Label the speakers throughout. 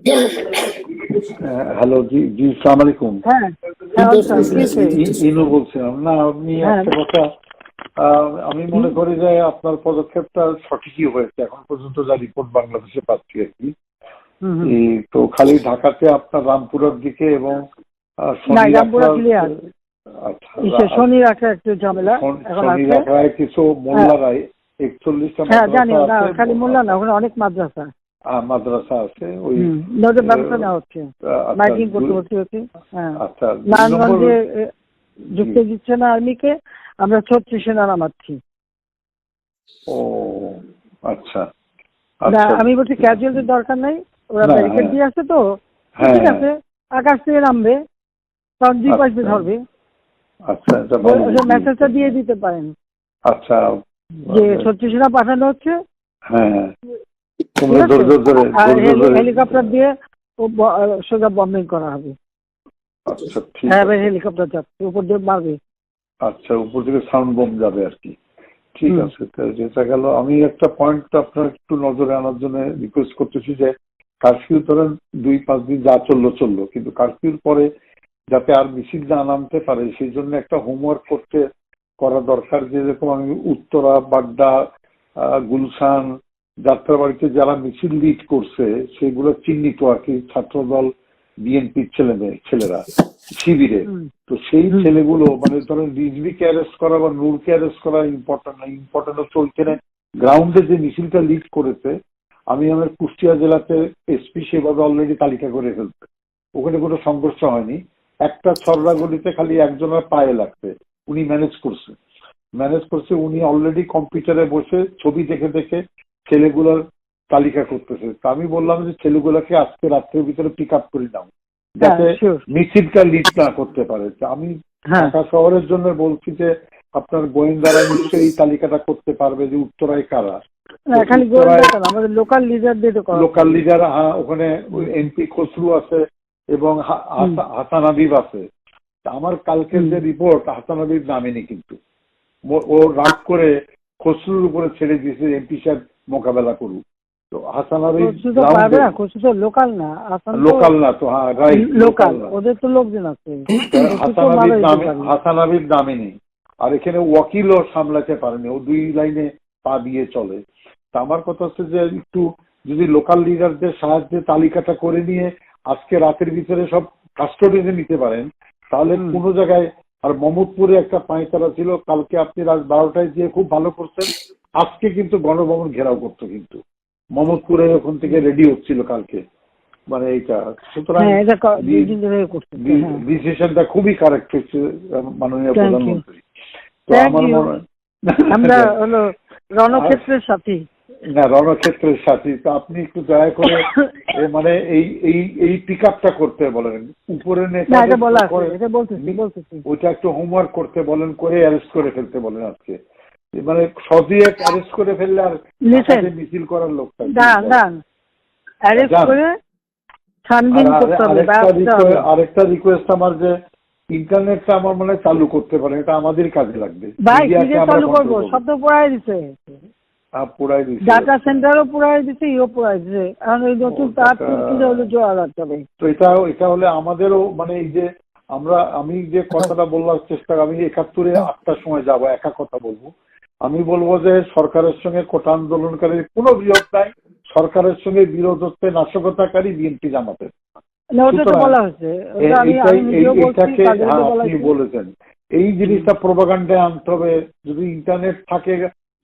Speaker 1: Hello জি জি সালাম আলাইকুম
Speaker 2: হ্যাঁ হ্যাঁ, হয়েছে?
Speaker 1: ই- ইনু বলছিলাম। না আপনি
Speaker 2: হ্যাঁ।
Speaker 1: একটা কথা আমি মনে করি যে আপনার পদক্ষেপটা সঠিকই হয়েছে। এখন পর্যন্ত যা রিপোর্ট বাংলাদেশে পাচ্ছি আর কি। তো খালি ঢাকাতে আপনার রামপুরার দিকে এবং শনি
Speaker 2: না, রামপুরা
Speaker 1: রাখা- আচ্ছা
Speaker 2: শনি রাখা একটু ঝামেলা
Speaker 1: শনি- রাখায় কিছু মোল্লারাই একচল্লিশটা
Speaker 2: হ্যাঁ জানি না খালি মোল্লা না ওখানে অনেক মাদ্রাসা।
Speaker 1: মাদ্রাসা আছে ওই
Speaker 2: হচ্ছে।
Speaker 1: আচ্ছা,
Speaker 2: মাইকিং করতে হচ্ছে হ্যাঁ।
Speaker 1: আচ্ছা
Speaker 2: নারায়ণগঞ্জে ঢুকতে দিচ্ছে না আর্মিকে আমরা ছত্রিশ সেনা নামাচ্ছি
Speaker 1: ও আচ্ছা
Speaker 2: না,
Speaker 1: আচ্ছা।
Speaker 2: আমি বলছি ক্যাজুয়ালটির দরকার নাই ওরা
Speaker 1: না,
Speaker 2: ব্যারিকেড
Speaker 1: হ্যাঁ।
Speaker 2: দিয়ে আছে তো।
Speaker 1: হ্যাঁ,
Speaker 2: ঠিক আছে আকাশ থেকে নামবে তখন দুই পাশ
Speaker 1: আচ্ছা।
Speaker 2: ধরবে।
Speaker 1: আচ্ছা।
Speaker 2: মেসেজটা দিয়ে দিতে পারেন।
Speaker 1: আচ্ছা।
Speaker 2: যে ছত্রিশ সেনা পাঠানো হচ্ছে।
Speaker 1: হ্যাঁ।
Speaker 2: হেলিকপ্টার দিয়ে সোজা বম্বিং করা হবে।
Speaker 1: আচ্ছা ঠিক
Speaker 2: হ্যাঁ
Speaker 1: আছে।
Speaker 2: হেলিকপ্টার যাচ্ছে উপর দিয়ে মারবে।
Speaker 1: আচ্ছা উপর থেকে সাউন্ড বম যাবে আর কি। ঠিক আছে যেটা গেল আমি একটা পয়েন্ট আপনার একটু নজরে আনার জন্য রিকোয়েস্ট করতেছি যে কারফিউ ধরেন দুই পাঁচ দিন যা চলল চলল। কিন্তু কারফিউর পরে যাতে আর মিছিল না নামতে পারে সেই জন্য একটা হোমওয়ার্ক করতে করা দরকার। যেরকম আমি উত্তরা বাড্ডা গুলশান যাত্রাবাড়িতে যারা মিছিল লিড করছে সেগুলো চিহ্নিত আর কি ছাত্রদল বিএনপির ছেলে মেয়ে ছেলেরা শিবিরে। তো সেই ছেলেগুলো মানে ধরেন রিজভিকে অ্যারেস্ট করা বা নূরকে অ্যারেস্ট করা ইম্পর্টেন্ট না ইম্পর্টেন্ট হচ্ছে ওইখানে গ্রাউন্ডে যে মিছিলটা লিড করেছে আমি আমার কুষ্টিয়া জেলাতে এসপি সেভাবে অলরেডি তালিকা করে ফেলছে। ওখানে কোনো সংঘর্ষ হয়নি। একটা ছড়রা গলিতে খালি একজনের পায়ে লাগছে। উনি ম্যানেজ করছে। ম্যানেজ করছে উনি অলরেডি কম্পিউটারে বসে ছবি দেখে দেখে ছেলেগুলোর তালিকা করতেছে। তা আমি বললাম যে ছেলেগুলোকে আজকে রাত্রের ভিতরে পিক আপ করে নাও যাতে
Speaker 2: হ্যাঁ,
Speaker 1: মিছিলটা লিড না করতে পারে। আমি
Speaker 2: হ্যাঁ।
Speaker 1: ঢাকা শহরের জন্য বলছি যে আপনার গোয়েন্দারা নিশ্চয়ই এই তালিকাটা করতে পারবে যে উত্তরায় কারা?
Speaker 2: আমাদের লোকাল লিডার দিয়ে
Speaker 1: লোকাল লিডার ওখানে এমপি খসরু আছে এবং হাসান হাবিব আছে। আমার কালকের যে রিপোর্ট হাসান হাবিব নামেনি কিন্তু। ও- ও রাগ করে খসরুর উপরে ছেড়ে দিয়েছে এমপি সাহেব মোকাবেলা করুক। তো হাসান
Speaker 2: তো লোকাল না
Speaker 1: লোকাল না তো হ্যাঁ রাইট
Speaker 2: লোকাল ওদের তো লোকজন আছে।
Speaker 1: হাসান হাবিব নামে নেই। আর এখানে ওয়াকিলও সামলাতে পারেনি ও দুই লাইনে পা দিয়ে চলে। তা আমার কথা হচ্ছে যে একটু যদি লোকাল লিডারদের সাহায্যে তালিকাটা করে নিয়ে আজকে রাতের ভিতরে সব কাস্টডিতে নিতে পারেন তাহলে। কোনো জায়গায় আর মমদপুরে একটা পাঁচতারা ছিল কালকে আপনি রাত বারোটায় দিয়ে খুব ভালো করছেন। আজকে কিন্তু গণভবন ঘেরাও করতো কিন্তু। মমদপুরে ওখান থেকে রেডি হচ্ছিল কালকে। মানে এইটা সুতরাং
Speaker 2: হ্যাঁ হ্যাঁ।
Speaker 1: ডিসিশনটা খুবই কারেক্ট হচ্ছে মাননীয় প্রধানমন্ত্রী। তো আমার মনে
Speaker 2: আমরা হলো রণক্ষেত্রের সাথী।
Speaker 1: না রণক্ষেত্রের সাথী। তো আপনি একটু দয়া করে মানে এই এই এই পিক আপটা করতে বলেন। উপরে ওইটা একটু হোমওয়ার্ক করতে বলেন করে অ্যারেস্ট করে ফেলতে বলেন আজকে। মানে সদিয়ে অ্যারেস্ট করে ফেললে আর মিছিল করার লোক থাকবে না।
Speaker 2: দান দান অ্যারেস্ট করে ছানবিন করতে হবে
Speaker 1: আরেকটা রিকোয়েস্ট- আমার যে ইন্টারনেটটা আমার মনে চালু করতে পারেন এটা আমাদের কাজে লাগবে।
Speaker 2: ভাই চালু করব? সব তো দিছে।
Speaker 1: আহ, দিছে।
Speaker 2: ডাটা সেন্টারও পুরাই দিছে ইও দিছে। এখন নতুন তার হলো
Speaker 1: তো এটা এটা হলে আমাদেরও মানে এই যে আমরা আমি যে কথাটা বলার চেষ্টা আমি একাত্তরে আটটার সময় যাব একা কথা বলব। আমি বলব যে সরকারের সঙ্গে কোটা আন্দোলনকারীর কোনো বিরোধ নাই। সরকারের সঙ্গে বিরোধ হচ্ছে নাশকতাকারী বিএনপি জামাতের। হ্যাঁ, আপনি বলেছেন। এই জিনিসটা প্রোপাগান্ডায় আনতে হবে। যদি ইন্টারনেট থাকে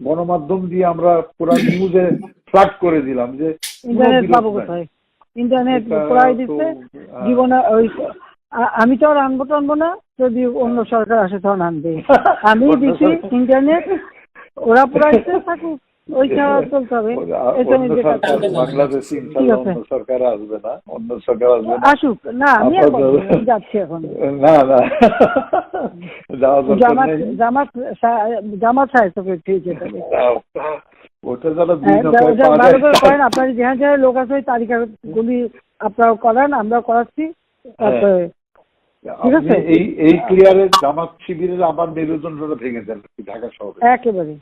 Speaker 1: গণমাধ্যম দিয়ে আমরা পুরো নিউজে ফ্লাড করে দিলাম যে
Speaker 2: ইন্টারনেট
Speaker 1: বিরোধ
Speaker 2: পাবো কোথায়? ইন্টারনেট
Speaker 1: তো,
Speaker 2: দিচ্ছে।
Speaker 1: আহ,
Speaker 2: জীবনে ওই আমি তো আর আনব টানবো না। যদি অন্য সরকার আসে তখন আনবে। আমি দিছি ইন্টারনেট ওরা পুরাইছে থাকুক চলতে হবে।
Speaker 1: সরকার। বাংলাদেশে অন্য আসবে না অন্য সরকার আসবে না।
Speaker 2: আসুক। না আমি যাচ্ছি এখন।
Speaker 1: না না। দরকার
Speaker 2: জামাত জামাত জামাত সাহেব তোকে ঠিক আছে
Speaker 1: ওটা যারা
Speaker 2: হ্যাঁ। করেন আপনার যেখানে যেখানে লোক আছে ওই তালিকাগুলি আপনারা করান আমরা করাচ্ছি। তারপরে?
Speaker 1: এই এই ক্লিয়ারে জামাত শিবিরের আবার মেরুদণ্ডটা ভেঙে দেন ঢাকা শহরে।
Speaker 2: একেবারে।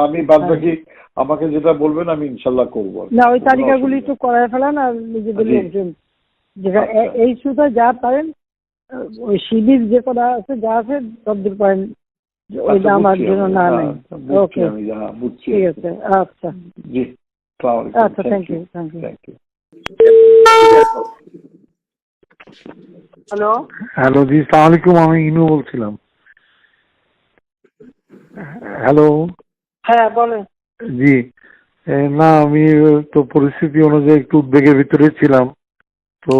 Speaker 3: আমি বাদ বাকি আমাকে যেটা বলবেন আমি ইনশাল্লাহ করব
Speaker 2: না ওই তালিকাগুলি একটু করায় ফেলান আর নিজেদের লোকজন
Speaker 3: আচ্ছা।
Speaker 2: এই যা পারেন ওই শিবির যে কটা আছে যা আছে পারেন। ওইটা
Speaker 3: আচ্ছা,
Speaker 2: আমার জন্য না
Speaker 3: হ্যাঁ,
Speaker 2: নেই ওকে
Speaker 3: হ্যাঁ বুঝছি।
Speaker 2: ঠিক আছে আচ্ছা।
Speaker 3: জি
Speaker 2: আচ্ছা thank you thank you
Speaker 3: thank you
Speaker 2: hello
Speaker 1: hello জি সালাম আলাইকুম আমি ইনু বলছিলাম। হ্যালো
Speaker 2: হ্যাঁ বলেন।
Speaker 1: জি না আমি তো পরিস্থিতি অনুযায়ী একটু উদ্বেগের ভিতরে ছিলাম। তো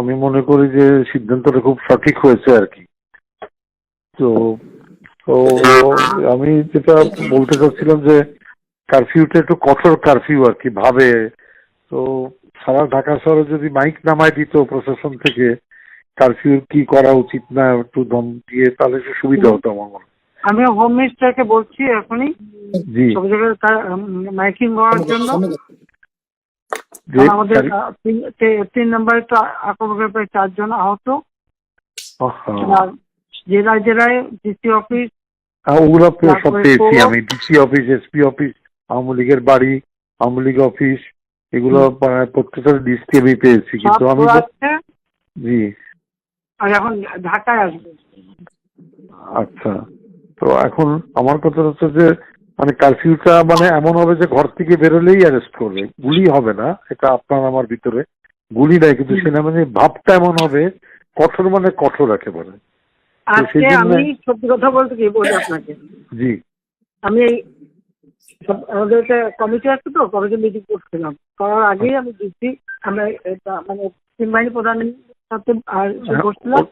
Speaker 1: আমি মনে করি যে সিদ্ধান্তটা খুব সঠিক হয়েছে আর কি। তো তো আমি যেটা বলতে চাচ্ছিলাম যে কারফিউটা একটু কঠোর কারফিউ আর কি ভাবে। তো সারা ঢাকা শহরে যদি মাইক নামায় দিত প্রশাসন থেকে কারফিউ কি করা উচিত না একটু দম দিয়ে তাহলে একটু সুবিধা হতো আমার মনে
Speaker 2: আমি হোম মিনিস্টারকে বলছি এখনই।
Speaker 1: জি।
Speaker 2: সব জায়গায় মাইকিং হওয়ার জন্য। আমাদের তিন- নম্বরে তো আক্রমণের প্রায় চারজন আহত। জেলায় জেলায় ডিসি অফিস।
Speaker 1: ওগুলো সব পেয়েছি আমি। DC office SP office Awami লীগের বাড়ি আওয়ামী লীগ অফিস এগুলো প্রত্যেকটা লিস্ট আমি পেয়েছি। কিন্তু আমি জি।
Speaker 2: আর এখন ঢাকায় আসবে।
Speaker 1: আচ্ছা। তো এখন আমার কথা হচ্ছে যে মানে কারফিউটা মানে এমন হবে যে ঘর থেকে বেরোলেই অ্যারেস্ট করবে। গুলি হবে না এটা আপনার আমার ভিতরে গুলি নাই কিন্তু সেটা মানে ভাবটা এমন হবে কঠোর মানে কঠোর একেবারে।
Speaker 2: আজকে আমি সত্যি কথা বলতে কি বলি আপনাকে?
Speaker 1: জি।
Speaker 2: আমি এই আমাদের একটা কমিটি আছে তো কমিটি মিটিং করছিলাম। করার আগেই আমি ডিসি আমরা এটা মানে তিন বাহিনী প্রধানের সাথে আর
Speaker 1: হ্যাঁ,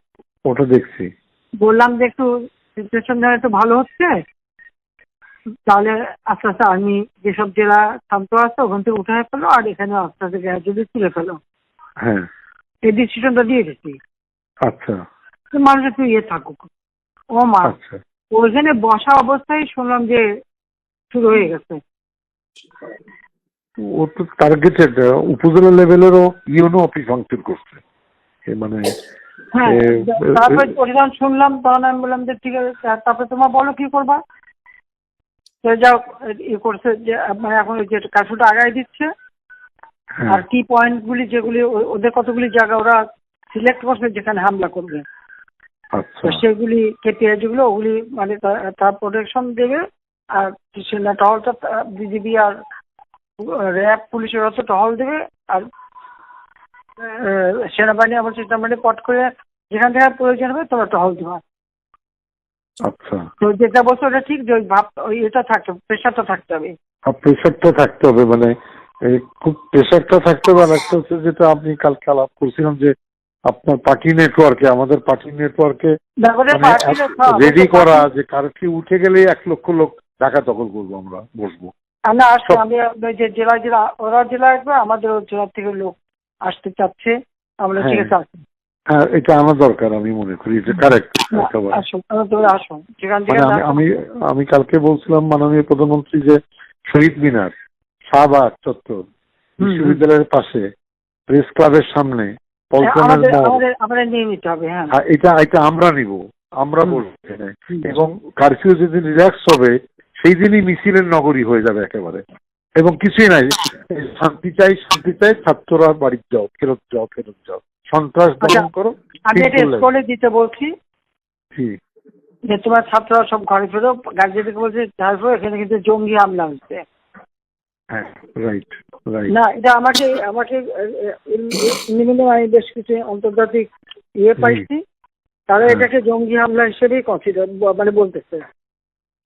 Speaker 1: ওটা দেখছি।
Speaker 2: বললাম যে একটু সিচুয়েশন একটু ভালো হচ্ছে তাহলে আস্তে আস্তে আর্মি যেসব জেলা শান্ত আছে ওখান থেকে উঠে ফেলো আর এখানে আস্তে আস্তে গ্র্যাজুয়ালি তুলে ফেলো।
Speaker 1: হ্যাঁ।
Speaker 2: এই ডিসিশনটা দিয়ে গেছি।
Speaker 1: আচ্ছা।
Speaker 2: মানুষ একটু ইয়ে থাকুক। ও মা
Speaker 1: আচ্ছা।
Speaker 2: ওইখানে বসা অবস্থায় শুনলাম যে শুরু হয়ে গেছে।
Speaker 1: ও তো টার্গেটেড উপজেলা লেভেলেরও ইউনো অফিস ভাঙচুর করছে। মানে
Speaker 2: হ্যাঁ তারপরে যখন শুনলাম তখন আমি বললাম যে ঠিক আছে তারপরে তোমার বলো কি করবা? তো যাও ই করছে যে মানে এখন যে কাজটা আগায় দিচ্ছে
Speaker 1: হ্যাঁ।
Speaker 2: আর কি পয়েন্ট গুলি যেগুলি ওদের কতগুলি জায়গা ওরা সিলেক্ট করছে যেখানে হামলা করবে।
Speaker 1: আচ্ছা।
Speaker 2: সেগুলি কেপিআই যেগুলো ওগুলি মানে তার প্রোটেকশন দেবে আর সেনা টহলটা বিজিবি আর র্যাব পুলিশের হচ্ছে টহল দেবে আর সেনাবাহিনী চেষ্টা মানে পট করে যেখান থেকে প্রয়োজন হবে তোমরা টহল দেওয়া
Speaker 1: আচ্ছা।
Speaker 2: তো যেটা বলছো ওটা ঠিক যে ওই ভাব ওই এটা থাকতে হবে প্রেশারটা থাকতে হবে।
Speaker 1: আর প্রেশারটা থাকতে হবে মানে খুব প্রেশারটা থাকতে হবে আর একটা হচ্ছে যেটা আপনি কালকে আলাপ করছিলাম যে আপনার পার্টি নেটওয়ার্কে আমাদের পার্টি নেটওয়ার্কে মানে রেডি করা যে কারফিউ উঠে গেলে এক লক্ষ লোক ঢাকা দখল করব আমরা বসবো।
Speaker 2: আসব
Speaker 1: সব-
Speaker 2: আমি জেলা জেলা ওরা জেলা আসবে আমাদের জেলা থেকে লোক আসতে চাচ্ছে আমরা ঠিক
Speaker 1: হ্যাঁ।
Speaker 2: আছে আসুন।
Speaker 1: হ্যাঁ এটা আনা দরকার আমি মনে করি এটা কারেক্ট
Speaker 2: আসুন আসুন যেখান থেকে
Speaker 1: মানে আমি আমি কালকে বলছিলাম মাননীয় প্রধানমন্ত্রী যে শহীদ মিনার শাহবাগ চত্বর বিশ্ববিদ্যালয়ের পাশে প্রেস ক্লাবের সামনে পল্টনের
Speaker 2: হ্যাঁ, হ্যাঁ
Speaker 1: এটা এটা আমরা নিব আমরা। বলব এবং কারফিউ যেদিন রিল্যাক্স হবে সেই দিনই মিছিলের নগরী হয়ে যাবে একেবারে। এবং কিছুই নাই। শান্তি চাই শান্তি চাই ছাত্ররা বাড়ি যাও ফেরত যাও ফেরত যাও। সন্ত্রাস
Speaker 2: আচ্ছা,
Speaker 1: দমন করো
Speaker 2: আমি এটা স্কুলে দিতে বলছি। যে তোমার ছাত্ররা সব ঘরে ফেরো গার্জেনকে বলছে ছাড়বো এখানে কিন্তু জঙ্গি হামলা হচ্ছে।
Speaker 1: হ্যাঁ রাইট রাইট
Speaker 2: না এটা আমাকে আমাকে মিনিমাম আমি বেশ কিছু আন্তর্জাতিক ইয়ে পাইছি। তারা
Speaker 1: হ্যাঁ।
Speaker 2: এটাকে জঙ্গি হামলা হিসেবেই কনসিডার মানে বলতেছে।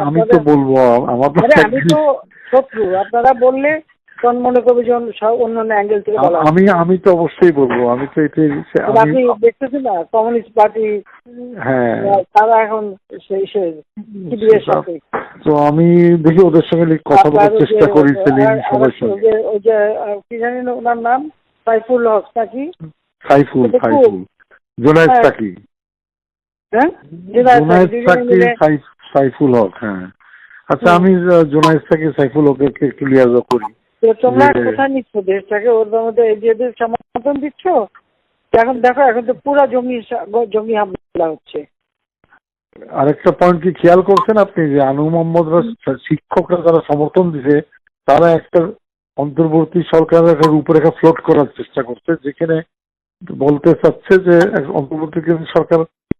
Speaker 1: আমি তো বলব
Speaker 2: আমি তো শত্রু। আপনারা বললে মনে অন্য সব- অন্যান্য অ্যাঙ্গেল থেকে বলা
Speaker 1: আমি আমি তো অবশ্যই বলব আমি তো এতে
Speaker 2: আপনি দেখতেছেন না কমিউনিস্ট পার্টি
Speaker 1: হ্যাঁ।
Speaker 2: তারা এখন
Speaker 1: তো আমি দেখি ওদের সঙ্গে কথা বলার চেষ্টা করি সেলিম সবার সঙ্গে।
Speaker 2: ওই যে কি জানি ওনার নাম? সাইফুল হক নাকি?
Speaker 1: সাইফুল সাইফুল। জোনায়েদ
Speaker 2: হ্যাঁ।
Speaker 1: সাকি
Speaker 2: হ্যাঁ
Speaker 1: জোনায়েদ
Speaker 2: দুজনে
Speaker 1: সাকি
Speaker 2: মিলে
Speaker 1: সাইফ- সাইফুল হক হ্যাঁ। আচ্ছা আমি জোনায়েদ সাইফুল হককে করি।
Speaker 2: তো তোমরা কোথায় নিচ্ছ দেশটাকে? ওর মধ্যে সমর্থন দিচ্ছ? এখন দেখো এখন তো পুরো জমি জমি হামলা হচ্ছে।
Speaker 1: আরেকটা পয়েন্ট কি খেয়াল করছেন আপনি? যে আনু মোহাম্মদরা শিক্ষকরা যারা সমর্থন দিছে তারা একটা অন্তর্বর্তী সরকারের একটা রূপরেখা ফ্লোট করার চেষ্টা করছে যেখানে বলতে চাচ্ছে যে অন্তর্বর্তী সরকার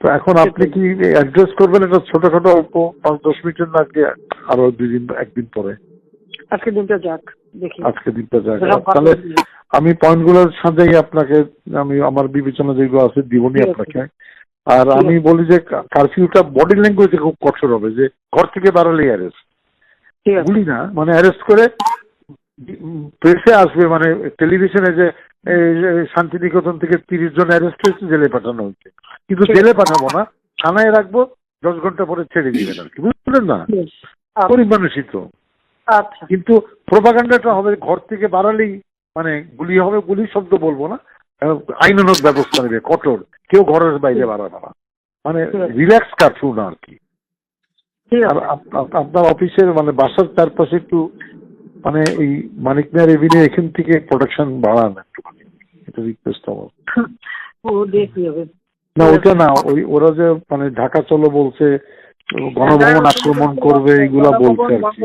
Speaker 1: তো এখন আপনি কি অ্যাড্রেস করবেন? এটা ছোটখাটো অল্প পাঁচ দশ মিনিটের না আজকে আরও দুই দিন একদিন পরে।
Speaker 2: আজকে দিনটা যাক দেখি।
Speaker 1: আজকে দিনটা যাক। তাহলে। আমি পয়েন্টগুলোর সাথেই আপনাকে। আমি আমার বিবেচনা যেগুলো আছে দিবনি আপনাকে। আর আমি বলি যে কারফিউটা বডি ল্যাঙ্গুয়েজে খুব কঠোর হবে যে ঘর থেকে বাড়ালেই অ্যারেস্ট গুলি না মানে অ্যারেস্ট করে প্রেসে আসবে মানে টেলিভিশনে যে শান্তিনিকেতন থেকে তিরিশ জন অ্যারেস্ট হয়েছে জেলে পাঠানো হয়েছে। কিন্তু জেলে পাঠাবো না থানায় রাখব দশ ঘণ্টা পরে ছেড়ে দিবেন আর কি বুঝলেন না? গরিব মানুষই তো।
Speaker 2: আচ্ছা।
Speaker 1: কিন্তু প্রোপাগান্ডাটা হবে ঘর থেকে বাড়ালেই মানে গুলি হবে গুলি শব্দ বলব না আহ, আইনানুগ ব্যবস্থা নেবে কঠোর। কেউ ঘরের বাইরে বাড়াবে না। মানে রিল্যাক্স কারফিউ না আর কি। আপনার অফিসের মানে বাসার চারপাশে একটু মানে এই মানিক মেয়ার এভিনিউ এখান থেকে প্রোটেকশন বাড়ান একটু এটা রিকোয়েস্ট আমার।
Speaker 2: ও দেখি হবে।
Speaker 1: না ওটা না ওই ওরা যে মানে ঢাকা চলো বলছে গণভবন আক্রমণ করবে এইগুলা বলছে আর কি।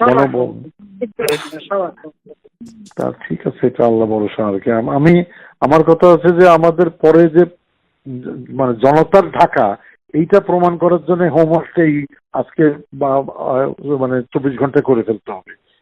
Speaker 2: গণভবন।
Speaker 1: তা ঠিক আছে এটা আল্লাহ ভরসা আর কি। আমি আমার কথা হচ্ছে যে আমাদের পরে যে মানে জনতার ঢাকা এইটা প্রমাণ করার জন্য হোমওয়ার্কটাই আজকে বা মানে চব্বিশ ঘণ্টা করে ফেলতে হবে।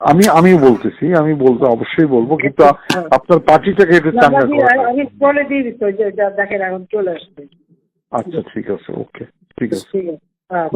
Speaker 1: আমি আমি বলতেছি আমি বলতে অবশ্যই বলব কিন্তু আপনার পার্টিটাকে একটু
Speaker 2: না,
Speaker 1: চাঙ্গা
Speaker 2: আমি
Speaker 1: করা
Speaker 2: আমি বলে দিয়ে দিত দেখেন এখন চলে আসবে।
Speaker 1: আচ্ছা ঠিক আছে ওকে ঠিক আছে।
Speaker 2: ঠিক আছে হ্যাঁ।